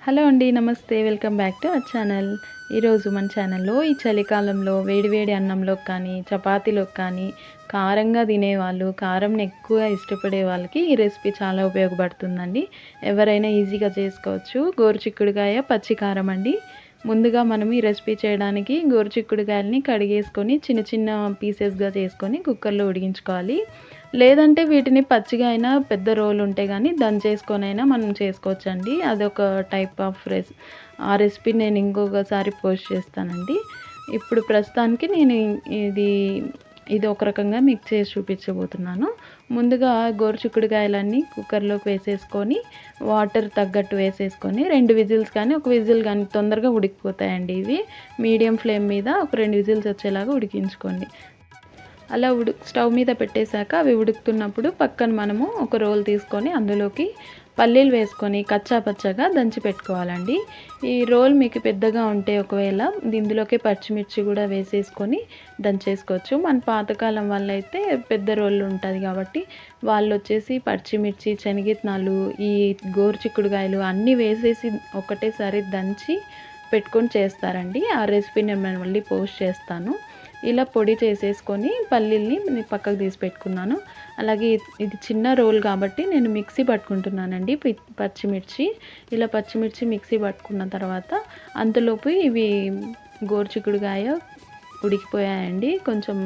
Hello అండి నమస్తే. Welcome back to our channel. ఈరోజు మన ఛానల్లో ఈ చలికాలంలో వేడివేడి అన్నంలోకి కానీ చపాతీలోకి కానీ కారంగా తినేవాళ్ళు కారంని ఎక్కువ ఇష్టపడే వాళ్ళకి ఈ రెసిపీ చాలా ఉపయోగపడుతుందండి. ఎవరైనా ఈజీగా చేసుకోవచ్చు. గోరుచిక్కుడుకాయ పచ్చి కారం అండి. ముందుగా మనం ఈ రెసిపీ చేయడానికి గోరుచిక్కుడుకాయలని కడిగేసుకొని చిన్న చిన్న పీసెస్గా చేసుకొని కుక్కర్లో ఉడికించుకోవాలి. లేదంటే వీటిని పచ్చిగా అయినా పెద్ద రోలు ఉంటే కానీ దంచేసుకొని అయినా మనం చేసుకోవచ్చండి. అదొక టైప్ ఆఫ్ రెస్ ఆ రెసిపీ నేను ఇంకొకసారి పోస్ట్ చేస్తానండి. ఇప్పుడు ప్రస్తుతానికి నేను ఇది ఇది ఒక రకంగా మిక్స్ చేసి చూపించబోతున్నాను. ముందుగా గోరుచిక్కుడుకాయలన్నీ కుక్కర్లోకి వేసేసుకొని వాటర్ తగ్గట్టు వేసేసుకొని రెండు విజిల్స్ కానీ ఒక విజిల్ కానీ తొందరగా ఉడికిపోతాయండి ఇవి. మీడియం ఫ్లేమ్ మీద ఒక రెండు విజిల్స్ వచ్చేలాగా ఉడికించుకోండి. అలా ఉడు స్టవ్ మీద పెట్టేశాక అవి ఉడుకుతున్నప్పుడు పక్కన మనము ఒక రోల్ తీసుకొని అందులోకి పల్లీలు వేసుకొని కచ్చా పచ్చగా దంచి పెట్టుకోవాలండి. ఈ రోల్ మీకు పెద్దగా ఉంటే ఒకవేళ ఇందులోకి పచ్చిమిర్చి కూడా వేసేసుకొని దంచేసుకోవచ్చు. మన పాతకాలం వల్ల అయితే పెద్ద రోల్ ఉంటుంది కాబట్టి వాళ్ళు వచ్చేసి పచ్చిమిర్చి శనగిత్నాలు ఈ గోరుచిక్కుడుగాయలు అన్నీ వేసేసి ఒకటేసారి దంచి పెట్టుకొని చేస్తారండి. ఆ రెసిపీ నేను మళ్ళీ పోస్ట్ చేస్తాను. ఇలా పొడి చేసేసుకొని పల్లీల్ని పక్కకు తీసి పెట్టుకున్నాను. అలాగే ఇది చిన్న రోల్ కాబట్టి నేను మిక్సీ పట్టుకుంటున్నానండి. పచ్చిమిర్చి. ఇలా పచ్చిమిర్చి మిక్సీ పట్టుకున్న తర్వాత అంతలోపు ఇవి గోరుచిక్కుడుకాయ ఉడికిపోయాయండి. కొంచెం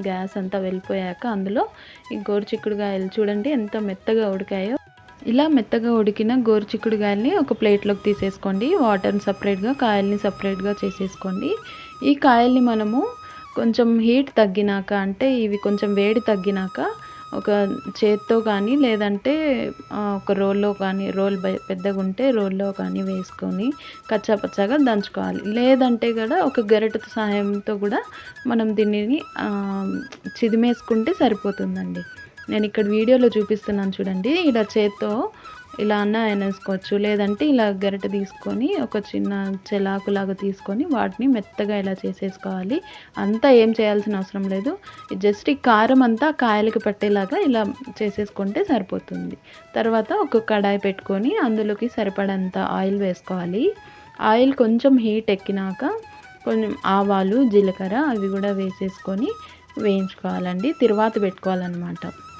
గ్యాస్ అంతా వెళ్ళిపోయాక అందులో ఈ గోరుచిక్కుడుగాయలు చూడండి ఎంత మెత్తగా ఉడికాయో. ఇలా మెత్తగా ఉడికిన గోరుచిక్కుడుగాయల్ని ఒక ప్లేట్లోకి తీసేసుకోండి. వాటర్ని సపరేట్గా కాయల్ని సపరేట్గా చేసేసుకోండి. ఈ కాయల్ని మనము కొంచెం హీట్ తగ్గినాక అంటే ఇవి కొంచెం వేడి తగ్గినాక ఒక చేత్తో కానీ లేదంటే ఒక రోల్లో కానీ రోల్ పెద్దగా ఉంటే రోల్లో కానీ వేసుకొని కచ్చాపచ్చాగా దంచుకోవాలి. లేదంటే కూడా ఒక గరిట సహాయంతో కూడా మనం దీనిని చిదిమేసుకుంటే సరిపోతుందండి. నేను ఇక్కడ వీడియోలో చూపిస్తున్నాను చూడండి. ఇలా చేత్తో ఇలా అన్న వేసుకోవచ్చు లేదంటే ఇలా గరిట తీసుకొని ఒక చిన్న చెలాకులాగా తీసుకొని వాటిని మెత్తగా ఇలా చేసేసుకోవాలి. అంతా ఏం చేయాల్సిన అవసరం లేదు. జస్ట్ ఈ కారం అంతా కాయలకి పట్టేలాగా ఇలా చేసేసుకుంటే సరిపోతుంది. తర్వాత ఒక కడాయి పెట్టుకొని అందులోకి సరిపడంత ఆయిల్ వేసుకోవాలి. ఆయిల్ కొంచెం హీట్ ఎక్కినాక కొంచెం ఆవాలు జీలకర్ర అవి కూడా వేసేసుకొని వేయించుకోవాలండి. తిరువాత పెట్టుకోవాలన్నమాట.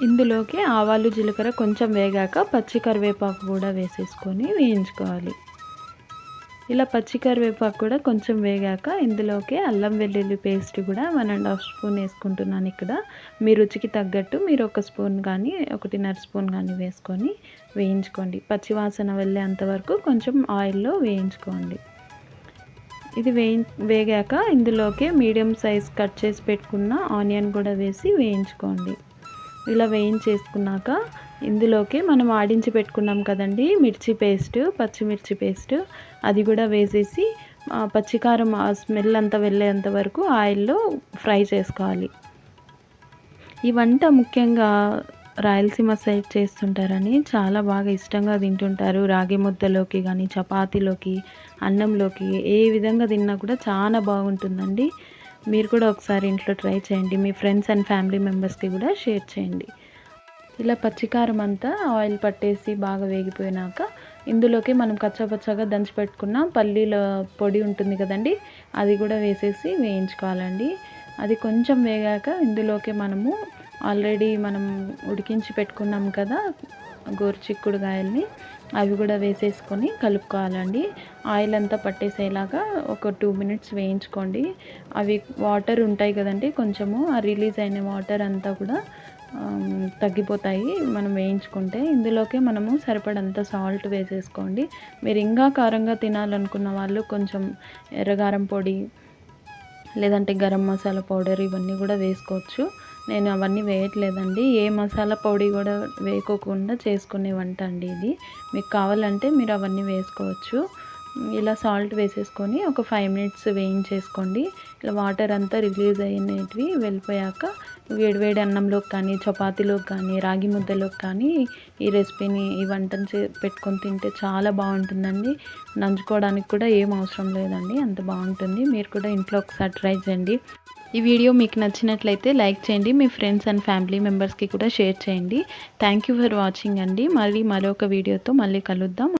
ఇందులోకి ఆవాలు జీలకర్ర కొంచెం వేగాక పచ్చి కరివేపాకు కూడా వేసేసుకొని వేయించుకోవాలి. ఇలా పచ్చి కరివేపాకు కూడా కొంచెం వేగాక ఇందులోకి అల్లం వెల్లుల్లి పేస్ట్ కూడా వన్ అండ్ హాఫ్ స్పూన్ వేసుకుంటున్నాను ఇక్కడ. మీ రుచికి తగ్గట్టు మీరు ఒక స్పూన్ కానీ ఒకటిన్నర స్పూన్ కానీ వేసుకొని వేయించుకోండి. పచ్చివాసన వెళ్ళేంత వరకు కొంచెం ఆయిల్లో వేయించుకోండి. ఇది వేయి వేగాక ఇందులోకి మీడియం సైజ్ కట్ చేసి పెట్టుకున్న ఆనియన్ కూడా వేసి వేయించుకోండి. ఇలా వేయించేసుకున్నాక ఇందులోకి మనం ఆడించి పెట్టుకున్నాం కదండి మిర్చి పేస్ట్ పచ్చిమిర్చి పేస్ట్. అది కూడా వేసేసి పచ్చికారం ఆ స్మెల్ అంతా వెళ్ళేంత వరకు ఆయిల్లో ఫ్రై చేసుకోవాలి. ఈ వంట ముఖ్యంగా రాయలసీమ సైడ్ చేస్తుంటారని చాలా బాగా ఇష్టంగా తింటుంటారు. రాగి ముద్దలోకి కానీ చపాతీలోకి అన్నంలోకి ఏ విధంగా తిన్నా కూడా చాలా బాగుంటుందండి. మీరు కూడా ఒకసారి ఇంట్లో ట్రై చేయండి. మీ ఫ్రెండ్స్ అండ్ ఫ్యామిలీ మెంబర్స్కి కూడా షేర్ చేయండి. ఇలా పచ్చికారం అంతా ఆయిల్ పట్టేసి బాగా వేగిపోయినాక ఇందులోకి మనం కచ్చాపచ్చాగా దంచి పెట్టుకున్న పల్లీల పొడి ఉంటుంది కదండి అది కూడా వేసేసి వేయించుకోవాలండి. అది కొంచెం వేగాక ఇందులోకి మనము ఆల్రెడీ మనం ఉడికించి పెట్టుకున్నాం కదా గోరుచిక్కుడుకాయల్ని అవి కూడా వేసేసుకొని కలుపుకోవాలండి. ఆయిల్ అంతా పట్టేసేలాగా ఒక టూ మినిట్స్ వేయించుకోండి. అవి వాటర్ ఉంటాయి కదండి కొంచెము ఆ రిలీజ్ అయిన వాటర్ అంతా కూడా తగ్గిపోతాయి మనం వేయించుకుంటే. ఇందులోకి మనము సరిపడంత సాల్ట్ వేసేసుకోండి. మీరు ఇంకా కారంగా తినాలనుకున్న వాళ్ళు కొంచెం ఎర్రగారం పొడి లేదంటే గరం మసాలా పౌడర్ ఇవన్నీ కూడా వేసుకోవచ్చు. నేను అవన్నీ వేయట్లేదండి. ఏ మసాలా పొడి కూడా వేయకోకుండా చేసుకునే వంట అండి ఇది. మీకు కావాలంటే మీరు అవన్నీ వేసుకోవచ్చు. ఇలా సాల్ట్ వేసేసుకొని ఒక ఫైవ్ మినిట్స్ వేయించేసుకోండి. ఇలా వాటర్ అంతా రిలీజ్ అయినవి వెళ్ళిపోయాక వేడివేడి అన్నంలోకి కానీ చపాతీలోకి కానీ రాగి ముద్దలోకి కానీ ఈ రెసిపీని ఈ వంటను చే పెట్టుకొని తింటే చాలా బాగుంటుందండి. నంచుకోవడానికి కూడా ఏం అవసరం లేదండి. అంత బాగుంటుంది. మీరు కూడా ఇంట్లో ఒకసారి ట్రై చేయండి. ఈ వీడియో మీకు నచ్చినట్లయితే లైక్ చేయండి. మీ ఫ్రెండ్స్ అండ్ ఫ్యామిలీ మెంబర్స్కి కూడా షేర్ చేయండి. థ్యాంక్ యూ ఫర్ వాచింగ్ అండి. మళ్ళీ మరొక వీడియోతో మళ్ళీ కలుద్దాం.